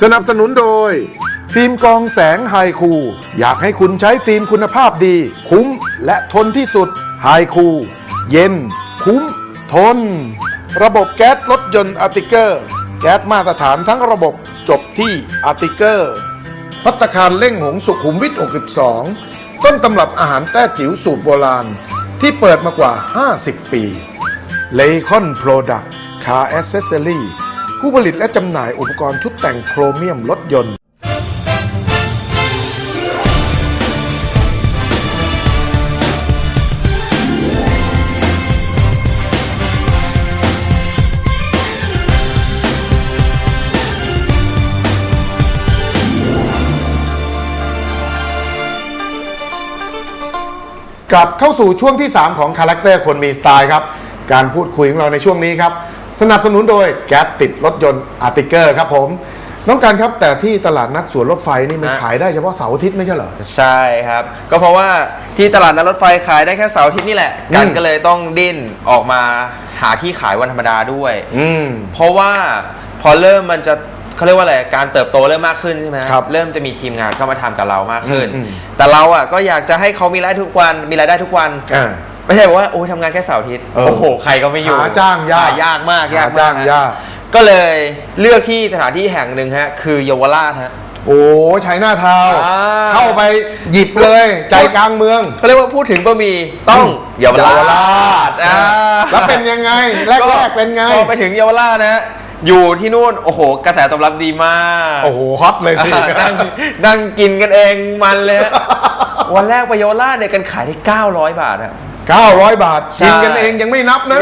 สนับสนุนโดย ฟิล์มกองแสงไฮคู อยากให้คุณใช้ฟิล์มคุณภาพดี คุ้มและทนที่สุดไฮคู เย็น คุ้ม ทน ระบบแก๊สรถยนต์อาร์ติเกอร์ แก๊สมาตรฐานทั้งระบบจบที่อาร์ติเกอร์พัตตาคารเล่งหงสุขุมวิท 62 ต้นตำรับอาหารแต้จิ๋วสูตรโบราณ ที่เปิดมากว่า 50 ปีเลคอนโปรดักต์คา r อ c เซสซอรี่ ผู้ผลิตและจำหน่ายอุปกรณ์ชุดแต่งโครเมียมรถยนต์กลับเข้าสู่ช่วงที่ 3 ของคาแรคเตอร์คนมีสไตล์ครับ การพูดคุยของเราในช่วงนี้ครับ สนับสนุนโดยแก๊สติดรถยนต์อาร์ติเกอร์ครับผม น้องการครับแต่ที่ตลาดนัดสวนรถไฟนี่มันฮะ ขายได้เฉพาะเสาร์อาทิตย์ไม่ใช่เหรอ ใช่ครับ ก็เพราะว่าที่ตลาดนัดรถไฟขายได้แค่เสาร์อาทิตย์นี่แหละกันอืมก็เลยต้องดิ้นออกมาหาที่ขายวันธรรมดาด้วย อืม เพราะว่าพอเริ่มมันจะเขาเรียกว่าอะไรการเติบโตเริ่มมากขึ้นใช่ไหมครับเริ่มจะมีทีมงานเข้ามาทำกับเรามากขึ้น อืมอืม แต่เราอะก็อยากจะให้เขามีรายได้ทุกวันมีรายได้ทุกวัน อ่า ไม่ใช่ว่าโอ้ยทำงานแค่เสาร์อาทิตย์เออโอ้โหใครก็ไม่อยู่หาจ้างยากหยากมากยากหาจ้างมากยาก ก็เลยเลือกที่สถานที่แห่งหนึ่งฮะ คือเยาวราชฮะ โอ้ชัยหน้าทาวน์อ่า เข้าไปหยิบเลย ใจกลางเมืองเขาเรียกว่าพูดถึงบะหมี่ต้องเยาวราชอ่า แล้วเป็นยังไง แรกๆเป็นไง พอไปถึงเยาวราชนะฮะอยู่ที่นู่นโอ้โห กระแสตอบรับดีมากโอ้โหฮอตเลยสิ นั่งนั่งกินกันเองมันเลยฮะ วันแรกไปเยาวราชเนี่ยกันขายได้ 900 บาทอะ 900 บาทใช่ กินกันเองยังไม่นับนะ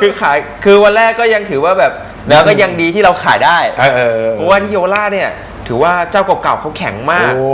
คือขายคือวันแรกก็ยังถือว่าแบบแล้วก็ยังดีที่เราขายได้ เออเออเพราะว่าที่เยาวราชเนี่ย ถือว่าเจ้าเก่าๆเขาแข็งมาก โอ้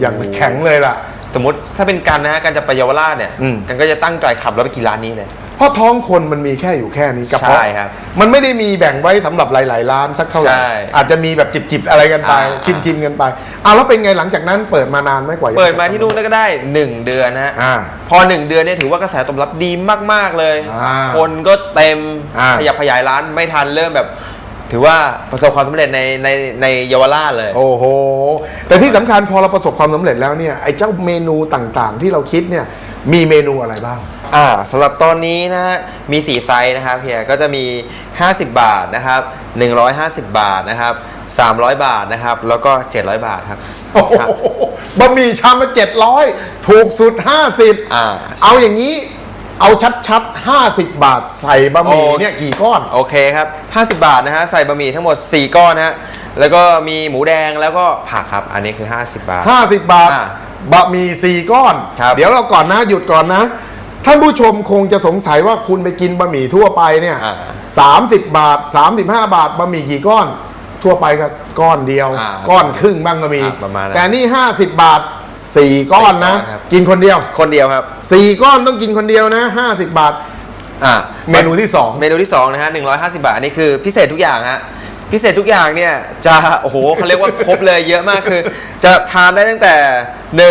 อย่างแข็งเลยล่ะ สมมติถ้าเป็นกันนะฮะกันจะไปเยาวราชเนี่ยอืม กันก็จะตั้งใจขับรถไปกินร้านนี้เลยเพ ราะท้องคนมันมีแค่อยู่แค่นี้กระเพาะใช่ครับมันไม่ได้มีแบ่งไว้สำหรับหลาย ๆ ร้านสักเท่าไหร่ใช่อาจจะมีแบบจิบ ๆ อะไรกันไป อ่า ชิมชิมๆกันไปอะแล้วเป็นไงหลังจากนั้นเปิดมานานไหมกว่าจะเปิดมาที่นู่นก็ได้ 1 เดือนนะฮะ อ่า พอ 1 เดือนเนี่ยถือว่ากระแสตอบรับดีมาก ๆ เลย อ่าคนก็เต็มอ่า ขยับขยายร้านไม่ทันเริ่มแบบ ถือว่าประสบความสำเร็จในในในเยาวราชเลย โอ้โห แต่ที่สำคัญพอเราประสบความสำเร็จแล้วเนี่ยไอ้เจ้าเมนูต่างๆ ที่เราคิดเนี่ย มีเมนูอะไรบ้าง อ่าสำหรับตอนนี้นะฮะมี4ไซส์นะครับเพียก็จะมี 50 บาทนะครับ 150 บาทนะครับ 300 บาทนะครับ แล้วก็ 700 บาทครับโอ้โหครับ บะหมี่ชามละเจ็ดร้อยถูกสุด50อ่าเอาอย่างนี้ เอาชัดๆ50บาทใส่บะหมี่โอ้ เนี่ยกี่ก้อน โอเคครับ 50 บาทนะฮะใส่บะหมี่ทั้งหมด 4 ก้อนนะฮะแล้วก็มีหมูแดงแล้วก็ผักครับ อันนี้คือ 50 บาท 50 บาท อ่า บะหมี่สี่ก้อน ครับเดี๋ยวเราก่อนนะหยุดก่อนนะ ท่านผู้ชมคงจะสงสัยว่าคุณไปกินบะหมี่ทั่วไปเนี่ยอ่าสามสิบบาท35บาทบะหมี่กี่ก้อน ทั่วไปก็ก้อนเดียว อ่าก้อนครึ่งบ้างก็มีอ่าประมาณนั้นแต่นี่50บาท4ก้อนนะ สี่ก้อนครับ กินคนเดียวคนเดียวครับ4ก้อนต้องกินคนเดียวนะ50บาท อ่าเมนูที่2เมนูที่2นะฮะ150 บาทอันนี้คือพิเศษทุกอย่างฮะ พิเศษทุกอย่างเนี่ยจะโอ้โหเขาเรียกว่าครบเลยเยอะมากคือ จะทานได้ตั้งแต่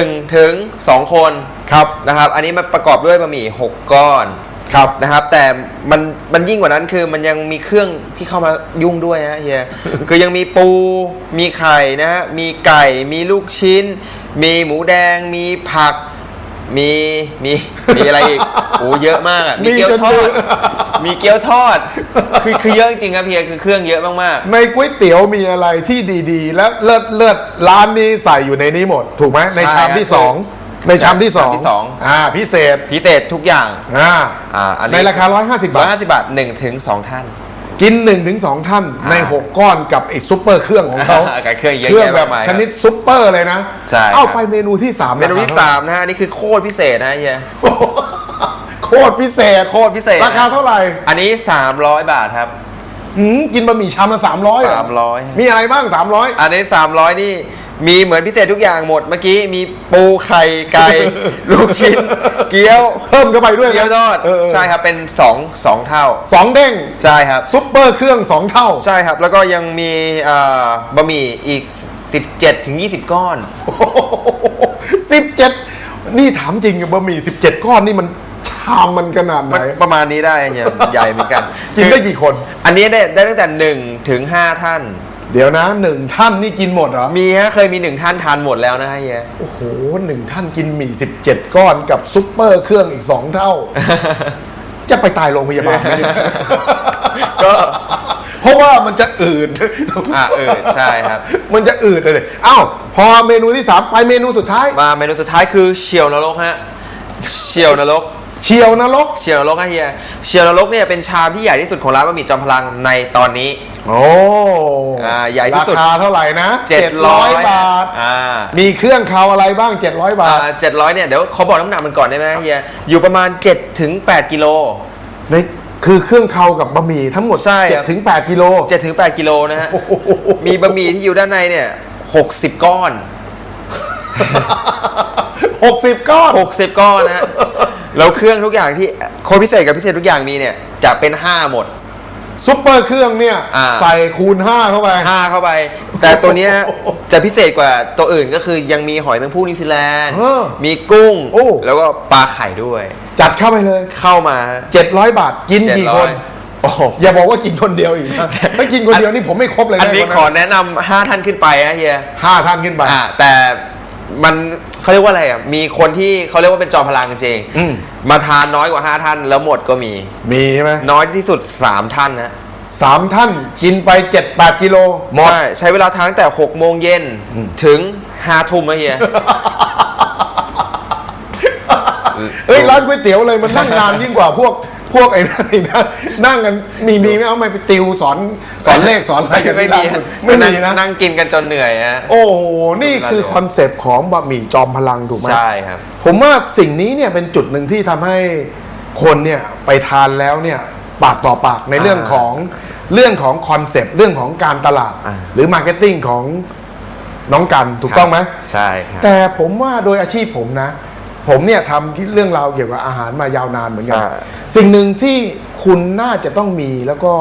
1 ถึง 2 คนครับนะครับ อันนี้มันประกอบด้วยบะหมี่ 6 ก้อนครับนะครับแต่มันมันยิ่งกว่านั้นคือมันยังมีเครื่องที่เข้ามายุ่งด้วยฮะเฮียคือยังมีปูมีไข่นะฮะมีไก่มีลูกชิ้น มีหมูแดง มีผัก มีมีมีอะไรอีกโอ้เยอะมากอะมีเกี๊ยวมีจนทอเยดอะ มีเกี๊ยวทอด คือคือเยอะจริงๆครับเฮียคือเครื่องเยอะมากในก๋วยเตี๋ยวมีอะไรที่ดีๆ และเลิศเลิศร้านนี้ใส่อยู่ในนี้หมด ถูกไหมในใช่ชามที่ครับสองในชามที่สองชามที่สองอ่าพิเศษๆพิเศษทุกอย่างอ่าอ่าอันนี้ในราคา 150 บาท150บาท1ถึง2ท่าน กิน 1-2ถึง2ท่านอ่าใน6ก้อนกับไอ้ซุปเปอร์เครื่องของเขากับเครื่องเยอะเครื่องแยะแบบมากมายชนิดซุปเปอร์เลยนะ ใช่ครับ เอาไปเมนูที่3เมนูที่3นะฮะอันนี่คือโคตรพิเศษนะเฮีย โคตรพิเศษโคตรพิเศษราคาเท่าไหร่อันนี้ 300 บาทครับ หืมกินบะหมี่ชามละ300เหรอ300 มีอะไรบ้าง300อันนี้ 300 นี่มีเหมือนพิเศษทุกอย่างหมดเมื่อกี้มีปูไข่ไก่ ลูกชิ้น เกี๊ยวเพิ่มเข้าไปด้วยนะเกี๊ยวทอดเออใช่ครับเป็น2 2เท่าสองเด้งใช่ครับ ซุปเปอร์เครื่อง2เท่า ใช่ครับ แล้วก็ยังมีเอ่อบะหมี่อีก 17ถึง20 ก้อน สิบเจ็ดนี่ถามจริงกับบะหมี่สิบเจ็ดก้อนนี่มัน ชามมันขนาดไหน มันประมาณนี้ได้เนี่ยใหญ่เหมือนกันกินได้กี่คน อันนี้ได้ได้ตั้งแต่1ถึง5ท่าน เดี๋ยวนะหนึ่งท่านนี่กินหมดเหรอ มีฮะเคยมีหนึ่งท่านทานหมดแล้วนะฮะเฮียโอ้โหหนึ่งท่านกินหมี่17ก้อนกับซุปเปอร์เครื่องอีกสองเท่า จะไปตายโรงพยาบาลไหมเนี่ยก็เพราะว่ามันจะอืดอ่าเออใช่ครับ มันจะอืดเลยเอ้าพอเมนูที่3ไปเมนูสุดท้าย มาเมนูสุดท้ายคือเฉียวนรกฮะเฉียวนรก เชียวนรกเฉียวนรกฮะเฮียเฉียวนรกเนี่ยเป็นชามที่ใหญ่ที่สุดของร้านบะหมี่จอมพลังในตอนนี้ โอ้อ่าใหญ่ที่สุดราคาเท่าไหร่นะ700 บาท อ่ามีเครื่องเคาอะไรบ้าง 700 บาท เจ็ดร้อยเนี่ยเดี๋ยวขอบอกน้ำหนักมันก่อนได้ไหมเฮียอยู่ประมาณ7ถึง8กิโล ในคือเครื่องเคากับบะหมี่ทั้งหมดใช่ครับ 7ถึง8กิโล 7ถึง8กิโลนะฮะ โอ้โห มีบะหมี่ที่อยู่ด้านในเนี่ย60 ก้อน 60 ก้อน 60 ก้อนนะฮะ แล้วเครื่องทุกอย่างที่โคนพิเศษกับพิเศษทุกอย่างมีเนี่ยจะเป็น 5 หมด ซุปเปอร์เครื่องเนี่ย อ่า ใส่คูณ 5 เข้าไป 5 เข้าไป แต่ตัวเนี้ยจะพิเศษกว่าตัวอื่นก็คือยังมีหอยแมงผู้นิวซีแลนด์เออมีกุ้ง โอ้ แล้วก็ปลาไข่ด้วย จัดเข้าไปเลย เข้ามา700 บาทกินกี่คนโอ้โห อย่าบอกว่ากินคนเดียวอีกนะ ถ้ากินคนเดียวนี่ผมไม่ครบเลยะอันนี้วัขอแนะนำ5ท่านขึ้นไปนะเฮีย ห้าท่านขึ้นไป อ่าแต่มัน เขาเรียกว่าอะไรอะ มีคนที่เขาเรียกว่าเป็นจอมพลังจริงๆอืม มาทานน้อยกว่า 5 ท่านแล้วหมดก็มี มีใช่ไหมน้อยที่สุด 3 ท่านนะสามท่านกินไป7-8กิโล หมด ใช่ใช้เวลาทานตั้งแต่ 6 โมงเย็นถึง5ทุ่มนะเฮียเฮ้ยร้านก๋วยเตี๋ยวเลยมันนั่งนานยิ่งกว่าพวก พวกไอ้นั่นอีกนะนั่งกันมีมีไหมเอาไม่ไปติวสอนสอนเลขสอนอะไรกันไม่ที่มีร้านไม่มีนะนั่งกินกันจนเหนื่อยฮะโอ้โหนี่คือคอนเซปต์ของบะหมี่จอมพลังถูกไหมใช่ครับ ผมว่าสิ่งนี้เนี่ยเป็นจุดหนึ่งที่ทำให้คนเนี่ยไปทานแล้วเนี่ยปากต่อปากในเรื่องอ่าของเรื่องของคอนเซปต์เรื่องของการตลาดอ่าหรือมาร์เก็ตติ้งของน้องกันถูกต้องไหมใช่ครับแต่ผมว่าโดยอาชีพผมนะ ผมเนี่ยทำเรื่องราวเกี่ยวกับอาหารมายาวนานเหมือนกันอ่า สิ่งหนึ่งที่คุณน่าจะต้องมีแล้วก็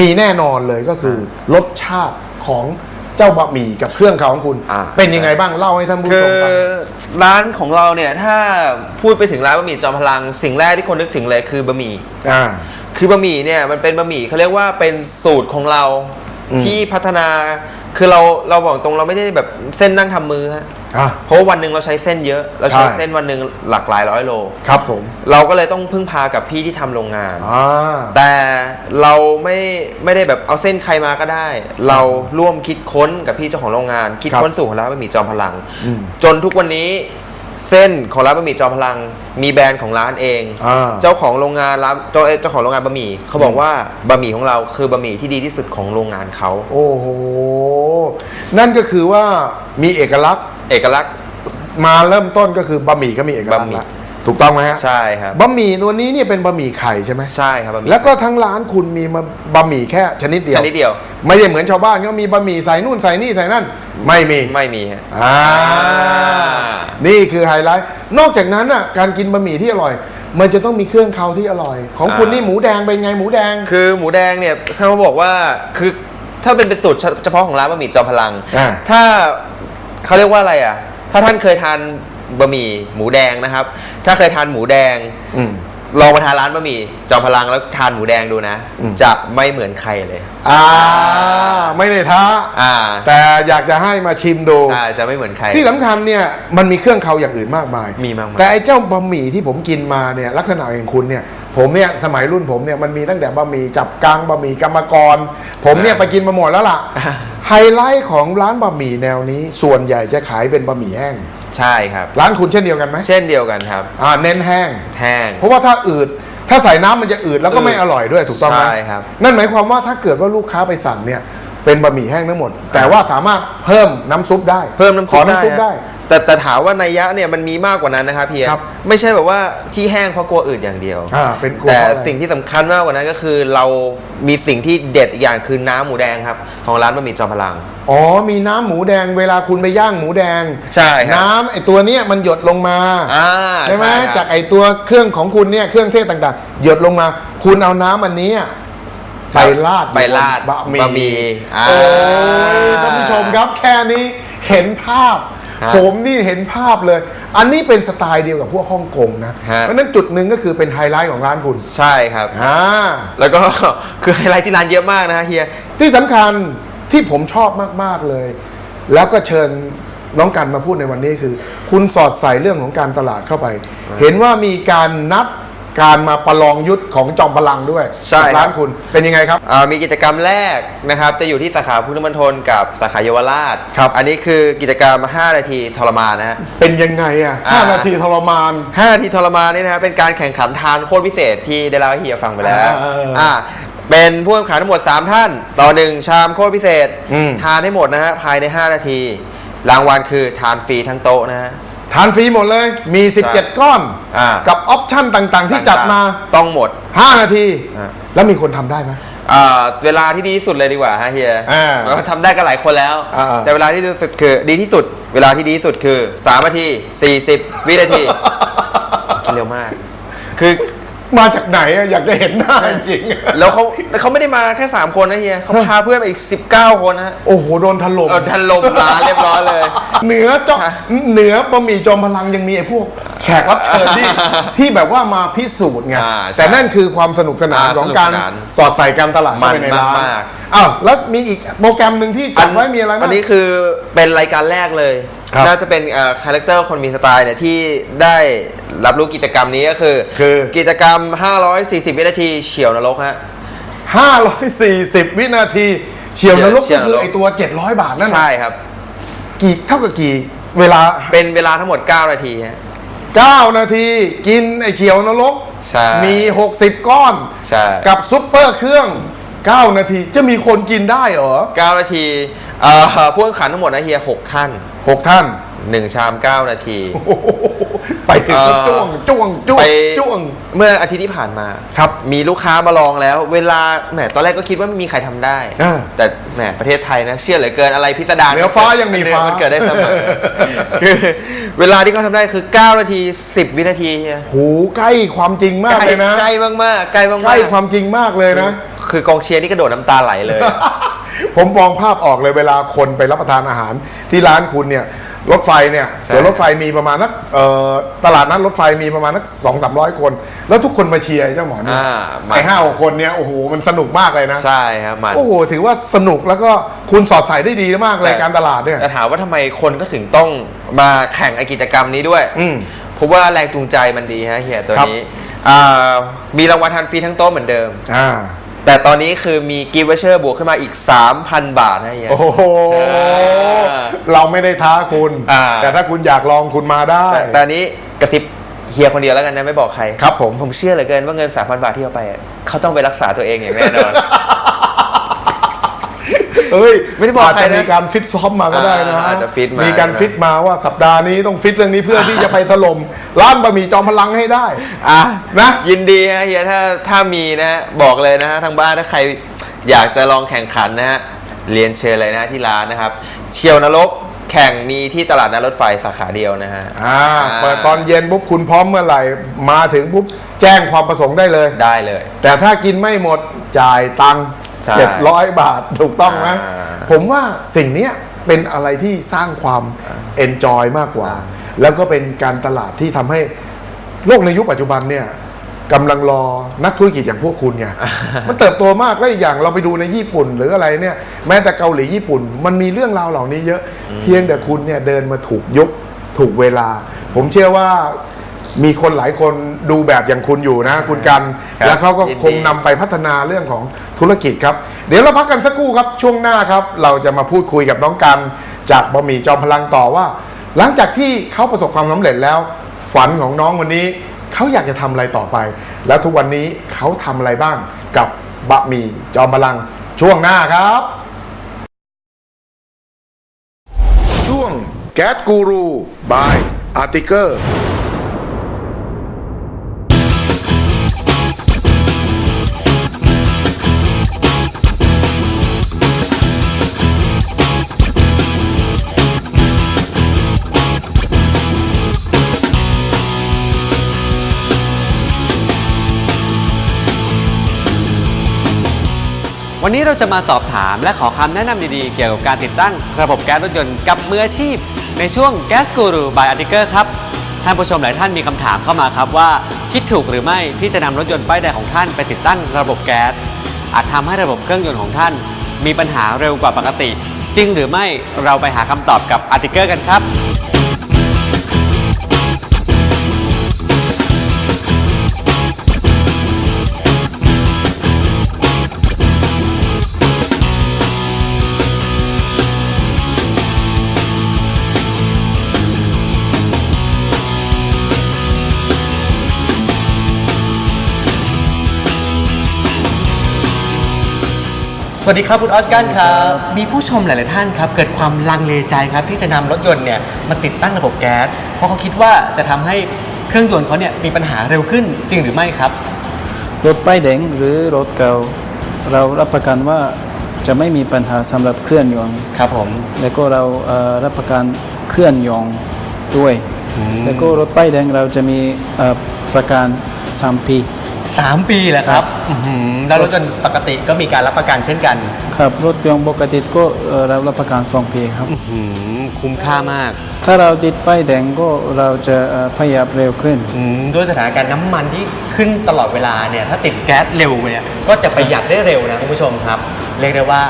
มีแน่นอนเลยก็คือรสชาติของเจ้าบะหมี่กับเครื่องเขาของคุณ อ่า เป็นยังไงบ้างเล่าให้ท่านผู้คืชอมฟัง ร้านของเราเนี่ยถ้าพูดไปถึงร้านบะหมี่จอมพลัง สิ่งแรกที่คนนึกถึงเลยคือบะหมี่ อ่า คือบะหมี่เนี่ยมันเป็นบะหมี่เขาเรียกว่าเป็นสูตรของเราอืมที่พัฒนา คือเราเราบอกตรงเราไม่ได้แบบเส้นนั่งทำมือฮะอะ เพราะว่าวันหนึ่งเราใช้เส้นเยอะ เราใช้ใช่ เส้นวันหนึ่งหลักหลายร้อยโล ครับผมเราก็เลยต้องพึ่งพากับพี่ที่ทำโรงงาน อ่า แต่เราไม่ไม่ได้แบบเอาเส้นใครมาก็ได้ เราร่วมคิดค้นกับพี่เจ้าของโรงงาน คิดครับค้นสูตรของร้านบะหมี่จอมพลัง อืมจนทุกวันนี้ เส้นของร้านบะหมี่จอมพลัง มีแบรนด์ของร้านเอง อ่า เจ้าของโรงงานร้านเจ้าเจ้าของโรงงานบะหมี่เขาบอกว่าบะหมี่ของเราคือบะหมี่ที่ดีที่สุดของโรงงานเขา โอ้โห นั่นก็คือว่ามีเอกลักษณ์ เอกลักษณ์ มาเริ่มต้นก็คือบะหมี่ก็มีเอกลักษบะณ์หมี่ละ ถูกต้องไหมฮะใช่ครับบะหมี่ตัวนี้เนี่ยเป็นบะหมี่ไข่ใช่ไหมใช่ครับบะหมี่แล้วก็ทั้งร้านคุณมีมาบะหมี่แค่ชนิดเดียวชนิดเดียว ไม่ได้เหมือนชาวบ้านเขามีบะหมี่ใส่นู่นใส่นี่ใส่นั่น ไม่มีไม่มีฮะอ่านี่คือไฮไลท์นอกจากนั้นอะการกินบะหมี่ที่อร่อย มันจะต้องมีเครื่องเคาที่อร่อย ของคุณอ่านี่นี่หมูแดงเป็นไงหมูแดง คือหมูแดงเนี่ยเขาบอกว่าคือถ้าเป็นเป็นสูตรเฉพาะของร้านบะหมี่จอมพลังอ่าถ้าเขาเรียกว่าอะไรอะ ถ้าท่านเคยทาน บะหมี่หมูแดงนะครับ ถ้าเคยทานหมูแดงอืม ลองมาทานร้านบะหมี่จอมพลังแล้วทานหมูแดงดูนะ อืม จะไม่เหมือนใครเลย อ่า ไม่ได้ท้า อ่าแต่อยากจะให้มาชิมดู ใช่จะไม่เหมือนใคร ที่สำคัญเนี่ยมันมีเครื่องเคาอย่างอื่นมากมายมีมากมาย แต่ไอ้เจ้าบะหมี่ที่ผมกินมาเนี่ยลักษณะอย่างคุณเนี่ยผมเนี่ยสมัยรุ่นผมเนี่ยมันมีตั้งแต่บะหมี่จับกลางบะหมี่กรรมกร ผมเนี่ยไปกินมาหมดแล้วล่ะ ไฮไลท์ของร้านบะหมี่แนวนี้ ส่วนใหญ่จะขายเป็นบะหมี่แห้ง ใช่ครับ ร้านคุณเช่นเดียวกันไหมเช่นเดียวกันครับ อ่าเน้นแห้ง แห้ง เพราะว่าถ้าอืดถ้าใส่น้ำมันจะอืดแล้วก็ไม่อืดอร่อยด้วยถูกต้องไหมใช่ครับ นั่นหมายความว่าถ้าเกิดว่าลูกค้าไปสั่งเนี่ย เป็นบะหมี่แห้งทั้งหมด แต่ว่าสามารถเพิ่มน้ำซุปได้เพิ่มน้ำซุขปอน้ำซุปได้ได้ ฮะแต่แต่ถามว่านัยยะเนี่ยมันมีมากกว่านั้นนะครับเพียครับ ไม่ใช่แบบว่าที่แห้งเพราะกลัวอืดอย่างเดียว อ่าเป็นกลัวแต่เพราะอะไร สิ่งที่สำคัญมากกว่านั้นก็คือเรามีสิ่งที่เด็ดอีกอย่างคือน้ำหมูแดงครับ ของร้านบะหมี่จอมพลัง อ๋อ มีน้ำหมูแดงเวลาคุณไปย่างหมูแดง ใช่ครับน้ำไอตัวเนี้ยมันหยดลงมาอ่าใช่ไหมครับจากไอตัวเครื่องของคุณเนี่ยเครื่องเทศต่างๆ หยดลงมา คุณเอาน้ำอันนี้ ไปราดไปราดบะหมี่บะหมี่อ่าโอ้ยท่านผู้ชมครับแค่นี้เห็นภาพ ฮะผมนี่เห็นภาพเลย อันนี้เป็นสไตล์เดียวกับพวกฮ่องกงนะ ฮะ เพราะฉะนั้นจุดหนึ่งก็คือเป็นไฮไลท์ของร้านคุณใช่ครับ อ่า แล้วก็ คือไฮไลท์ที่ร้านเยอะมากนะฮะเฮีย ที่สำคัญที่ผมชอบมาก ๆ เลย แล้วก็เชิญน้องกันมาพูดในวันนี้คือ คุณสอดใส่เรื่องของการตลาดเข้าไป เห็นว่ามีการนับ การมาประลองยุทธของจอมพลังด้วยใช่กับร้านครับ คุณเป็นยังไงครับ อ่ามีกิจกรรมแรกนะครับ จะอยู่ที่สาขาพุทธมณฑลกับสาขาเยาวราชครับ อันนี้คือกิจกรรม 5 นาทีทรมานนะฮะ เป็นยังไงอะห้าอ่านาทีทรมาน 5นาทีทรมานนี่นะฮะเป็นการแข่งขันทานโคตรพิเศษที่ได้เล่าให้เฮียฟังไปแล้วอ่าอ่าเป็นผู้แข่งขันทั้งหมด 3 ท่าน ต่อหนึ่งชามโคตรพิเศษอืม ทานให้หมดนะฮะภายใน 5 นาที รางวัลคือทานฟรีทั้งโต๊ะนะฮะ ทานฟรีหมดเลย มีใช่17 ก้อน อ่ากั กับออปชั่นต่างๆ ที่จัดมา ต้องหมด 5 นาที อ่า แล้วมีคนทำได้ไหม อ่าเวลาที่ดีที่สุดเลยดีกว่าฮะเฮียอ่าเราทำได้กันหลายคนแล้ว อ่า แต่เวลาที่ดีที่สุดคือดีที่สุด เวลาที่ดีที่สุดคือ3นาที40 วินาที เร็วมาก คือ มาจากไหนอะอยากจะเห็นหน้าจริงๆแล้วเขาแล้วเขาไม่ได้มาแค่ 3 คนนะเฮียเขาพาเพื่อนมาอีก 19 คนนะฮะโอ้โหโดนถล่ม เออทันลมร้านเรียบร้อยเลย เหนือจอฮะเหนือบะหมี่จอมพลังยังมีไอ้พวกแขกรับเชิญที่ ที่แบบว่ามาพิสูจน์ไงอ่าใช่แต่นั่นคือความสนุกสนานอ่าของการสนุกสนานสอดใส่การตลาดเข้าไปในร้านมันมาก อ้าวแล้วมีอีกโปรแกรมหนึ่งที่จัดไว้มีอะไรบ้างอันนี้คือเป็นรายการแรกเลย ครับน่าจะเป็นคาแรคเตอร์คนมีสไตล์เนี่ยที่ได้รับรู้กิจกรรมนี้ก็คือ คือ กิจกรรม 540 วินาทีเฉียวนรกฮะ 540 วินาทีเฉียวนรกเฉีก็ยวนรกคือไอตัว 700 บาทนั่นน่ะใช่ครับ กี่เท่ากับกี่เวลา เป็นเวลาทั้งหมด 9 นาทีฮะ 9 นาทีกินไอเฉียวนรก ใช่ มี 60 ก้อน ใช่ กับซุปเปอร์เครื่อง 9 นาทีจะมีคนกินได้เหรอ 9 นาทีเอ่อผู้แข่งขันทั้งหมดนะเฮีย6ท่าน 6 ท่าน 1 ชาม 9 นาทีโอ้โหไปถึงก็เอ่อจ้วงจ้วงจ้วงไปจ้วง เมื่ออาทิตย์ที่ผ่านมาครับ มีลูกค้ามาลองแล้ว เวลาแหมตอนแรกก็คิดว่าไม่มีใครทำได้อ่าแต่แหมประเทศไทยนะเชื่อเหลือเกินอะไรพิสดารเหนือฟ้ายังมีฟ้านเกิดได้เสมอคือเวลาที่เขาทำได้คือ 9 นาที 10 วินาทีเฮียโหใกล้ความจริงมากใกล้เลยนะใกล้มากๆใกล้มากๆใกล้ความจริงมากเลยนะ คือกองเชียร์นี่กระโดดน้ำตาไหลเลย ผมมองภาพออกเลยเวลาคนไปรับประทานอาหาร ที่ร้านคุณเนี่ยรถไฟเนี่ยใช่ สวนรถไฟมีประมาณนักเอ่อตลาดนั้นรถไฟมีประมาณนักสองสามร้อยคน แล้วทุกคนมาเชียร์ไอ้เจ้าหมอนี่อ่ามัน ไอ้ห้าหกคนเนี่ยโอ้โหมันสนุกมากเลยนะ ใช่ครับมัน โอ้โห ถือว่าสนุกแล้วก็คุณสอดใส่ได้ดีมากเลยการตลาดเนี่ย แต่ถามว่าทำไมคนก็ถึงต้องมาแข่งไอกิจกรรมนี้ด้วยอืมเพราะว่าแรงจูงใจมันดีฮะเฮียตัวครับนี้อ่ามีรางวัลทันฟรีทั้งโต๊ะเหมือนเดิม อ่า แต่ตอนนี้คือมีกิฟต์วอเชอร์บวกขึ้นมาอีก 3,000 บาทนะเฮีย โอ้โห อ่าเราไม่ได้ท้าคุณ อ่า แต่ถ้าคุณอยากลองคุณมาได้ แต่แต่อันนี้กระซิบเฮียคนเดียวแล้วกันนะไม่บอกใคร ครับผม ผมเชื่อเหลือเกินว่าเงิน 3,000 บาทที่เอาไปอะเขาต้องไปรักษาตัวเองอย่างแน่นอน เอ้ยไม่ได้บอกอาจใครจะนะมีการฟิตซ้อมมาก็ได้นะอ่าอาจจะฟิตมามีการฟิตมาว่าสัปดาห์นี้ต้องฟิตเรื่องนี้เพื่อที่จะไปถล่มร้านบะหมี่จอมพลังให้ได้ อะนะ ยินดีฮะเฮียถ้าถ้ามีนะฮะบอกเลยนะฮะทางบ้านถ้าใครอยากจะลองแข่งขันนะฮะเรียนเชิญเลยนะฮะที่ร้านนะครับ เชียวนรกแข่งมีที่ตลาดนัดรถไฟสาขาเดียวนะฮะอ่าเปิดตอนเย็นปุ๊บคุณพร้อมเมื่อไหร่ มาถึงปุ๊บแจ้งความประสงค์ได้เลย ได้เลย แต่ถ้ากินไม่หมดจ่ายตังค์ ใช่เจ็ดร้อยบาทถูกต้องไหมอ่าผมว่าสิ่งเนี้ยเป็นอะไรที่สร้างความเอนจอยมากกว่าอ่า แล้วก็เป็นการตลาดที่ทำให้โลกในยุคปัจจุบันเนี่ยกำลังรอนักธุรกิจอย่างพวกคุณไง มันเติบโตมากและอีกอย่างเราไปดูในญี่ปุ่นหรืออะไรเนี่ยแม้แต่เกาหลีญี่ปุ่น มันมีเรื่องราวเหล่านี้เยอะ เพียงแต่คุณเนี่ยเดินมาถูกยุคถูกเวลา ผมเชื่อว่า มีคนหลายคนดูแบบอย่างคุณอยู่นะ คุณกัน ครับแล้วเขาก็ยินดี คงนำไปพัฒนาเรื่องของธุรกิจครับ เดี๋ยวเราพักกันสักครู่ครับ ช่วงหน้าครับ เราจะมาพูดคุยกับน้องกันจากบะหมี่จอมพลังต่อว่า หลังจากที่เขาประสบความสำเร็จแล้ว ฝันของน้องวันนี้เขาอยากจะทำอะไรต่อไป แล้วทุกวันนี้เขาทำอะไรบ้างกับบะหมี่จอมพลังช่วงหน้าครับ ช่วงแก๊สกูรูบายอาร์ติเกอร์ วันนี้เราจะมาสอบถามและขอคำแนะนำดีๆ เกี่ยวกับการติดตั้งระบบแก๊สรถยนต์กับมืออาชีพ ในช่วง Gas Guru by Article ครับ ท่านผู้ชมหลายท่านมีคำถามเข้ามาครับว่า คิดถูกหรือไม่ที่จะนำรถยนต์ป้ายแดงของท่านไปติดตั้งระบบแก๊สอาจทำให้ระบบเครื่องยนต์ของท่าน มีปัญหาเร็วกว่าปกติ จริงหรือไม่เราไปหาคำตอบกับอาร์ติเกอร์กันครับ สวัสดีครับคุณออสการ์ครับ มีผู้ชมหลาย ๆ ท่านครับ เกิดความลังเลใจครับ ที่จะนำรถยนต์เนี่ยมาติดตั้งระบบแก๊ส เพราะเขาคิดว่าจะทำให้เครื่องยนต์เขาเนี่ยมีปัญหาเร็วขึ้นจริงหรือไม่ครับ รถป้ายแดงหรือรถเก่าเรารับประกันว่าจะไม่มีปัญหาสำหรับเครื่องยนต์ครับผม แล้วก็เราเอ่อรับประกันเครื่องยนต์ด้วย อืม แล้วก็รถป้ายแดงเราจะมีเอ่อประกัน3ปี สามปีแหละครับอื้อหือแล้วรถยนต์ปกติก็มีการรับประกันเช่นกัน ครับรถยนต์ปกติก็เอ่อเรารับประกัน2ปีครับ อื้อหือคุ้มค่ามากถ้าเราติดป้ายแดงก็เราจะเอ่อพยับเร็วขึ้น อืมด้วยสถานการณ์น้ำมันที่ขึ้นตลอดเวลาเนี่ย ถ้าติดแก๊สเร็วเนี่ยก็จะประหยัดได้เร็วนะคุณผู้ชมครับ เรียกได้ว่า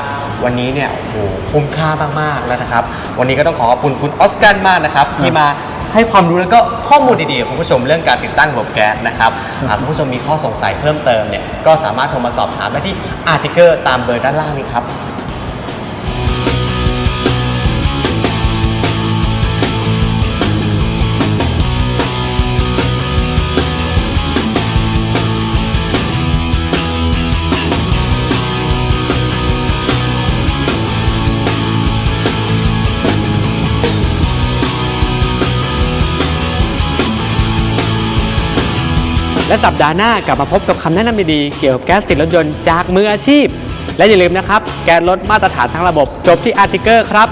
วันนี้เนี่ยโอ้โหคุ้มค่ามากๆแล้วนะครับ วันนี้ก็ต้องขอขอบคุณคุณออสการ์มากนะครับ ที่มา ให้ความรู้แล้วก็ข้อมูลดีๆกับคุณผู้ชมเรื่องการติดตั้งระบบแก๊สนะครับหากคุณผู้ชมมีข้อสงสัยเพิ่มเติมเนี่ยก็สามารถโทรมาสอบถามได้ที่อาร์ติเกอร์ตามเบอร์ด้านล่างนี้ครับ และสัปดาห์หน้ากลับมาพบกับคำแนะนำดีๆเกี่ยวกับแก๊สติดรถยนต์จากมืออาชีพ และอย่าลืมนะครับ แก๊สรถมาตรฐานทั้งระบบจบที่อาร์ติเกอร์ครับ